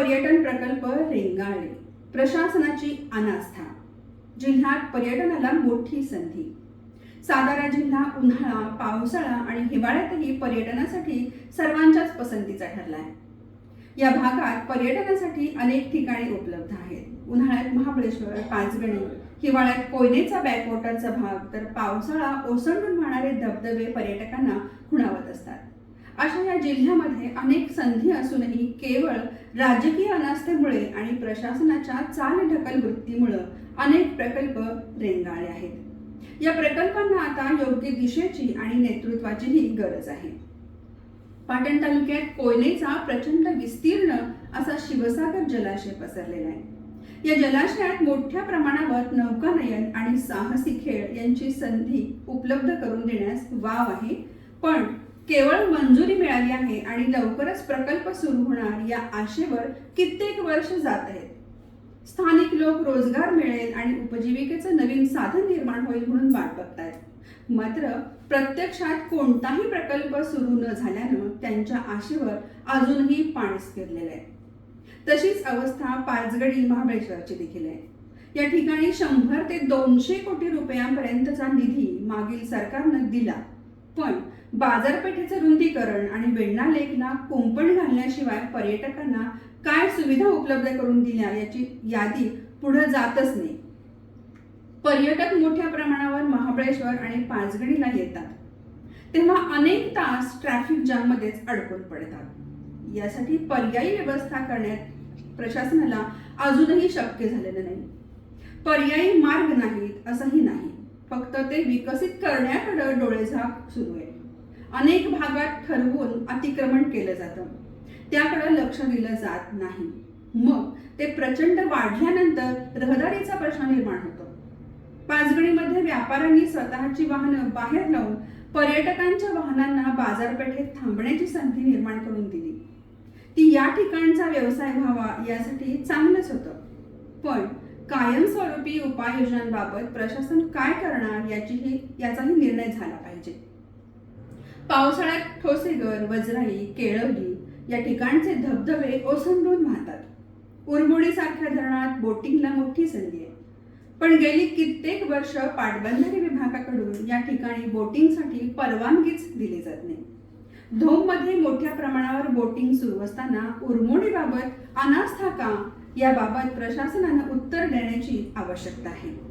पर्यटन प्रकल्प रेंगाळले प्रशासनाची अनास्था. जिल्ह्यात पर्यटनाला मोठी संधी. सातारा जिल्हा उन्हाळा पावसाळा आणि हिवाळ्यातही पर्यटनासाठी सर्वांच्याच पसंतीचा ठरलाय. या भागात पर्यटनासाठी अनेक ठिकाणी उपलब्ध आहेत. उन्हाळ्यात महाबळेश्वर पाचगणी हिवाळ्यात कोयनेचा बॅकवॉटरचा भाग तर पावसाळा ओसंडून वाहणारे धबधबे पर्यटकांना खुणावत असतात. अशा या जिल्ह्यामध्ये अनेक संधी असूनही केवळ राजकीय अनास्थेमुळे आणि प्रशासनाच्या चालढकल वृत्तीमुळं अनेक प्रकल्प रेंगाळले आहेत. या प्रकल्पांना आता योग्य दिशेची आणि नेतृत्वाचीही गरज आहे. पाटण तालुक्यात कोयनेचा प्रचंड विस्तीर्ण असा शिवसागर जलाशय पसरलेला आहे. या जलाशयात मोठ्या प्रमाणावर नौकानयन आणि साहसी खेळ यांची संधी उपलब्ध करून देण्यास वाव आहे पण केवळ मंजुरी मिळाली आहे आणि लवकरच प्रकल्प सुरू होणार या आशेवर कित्येक वर्ष जात आहेत. स्थानिक लोक रोजगार मिळेल आणि उपजीविकेचं नवीन साधन निर्माण होईल म्हणून वाट बघतायत. मात्र प्रत्यक्षात कोणताही प्रकल्प सुरू न झाल्यानं त्यांच्या आशेवर अजूनही पाणीच फिरलेलं आहे. तशीच अवस्था पाचगडी महाबळेश्वरची देखील आहे. या ठिकाणी शंभर ते दोनशे कोटी रुपयांपर्यंतचा निधी मागील सरकारनं दिला. पण बाजारपेठेचं रुंदीकरण आणि वेण्णा लेखना कोंपण घालण्याशिवाय पर्यटकांना काय सुविधा उपलब्ध करून दिल्या याची यादी पुढे जातच नाही. पर्यटक मोठ्या प्रमाणावर महाबळेश्वर आणि पाचगणीला येतात. तेव्हा अनेक तास ट्रॅफिक जाममध्येच अडकून पडतात. यासाठी पर्यायी व्यवस्था करण्यात प्रशासनाला अजूनही शक्य झालेलं नाही. पर्यायी मार्ग नाहीत असंही नाही. फक्त ते विकसित करण्याकडे डोळेझाक सुरू आहे. अनेक भागात ठरवून अतिक्रमण केलं जातं. त्याकडे लक्ष दिलं जात नाही. मग ते प्रचंड वाढल्यानंतर रहदारीचा प्रश्न निर्माण होतो. पाचगणीमध्ये व्यापाऱ्यांनी स्वतःची वाहनं बाहेर लावून पर्यटकांच्या वाहनांना बाजारपेठेत थांबण्याची संधी निर्माण करून दिली. ती या ठिकाणचा व्यवसाय व्हावा यासाठी चांगलंच होतं. पण कायमस्वरूपी उपाययोजनांबाबत प्रशासन काय करणार याचीही याचाही निर्णय झाला पाहिजे. पावसाळ्यात ठोसेगर वजराई केळवली या ठिकाणचे धबधबे ओसंडून वाहतात. उरमुडीसारख्या धरणात बोटिंगला मोठी संधी आहे. पण गेली कित्येक वर्ष पाटबंधारे विभागाकडून या ठिकाणी बोटिंगसाठी परवानगीच दिली जात नाही. धोममध्ये मोठ्या प्रमाणावर बोटिंग सुरू असताना उरमोडीबाबत अनास्था का याबाबत प्रशासनानं उत्तर देण्याची आवश्यकता आहे.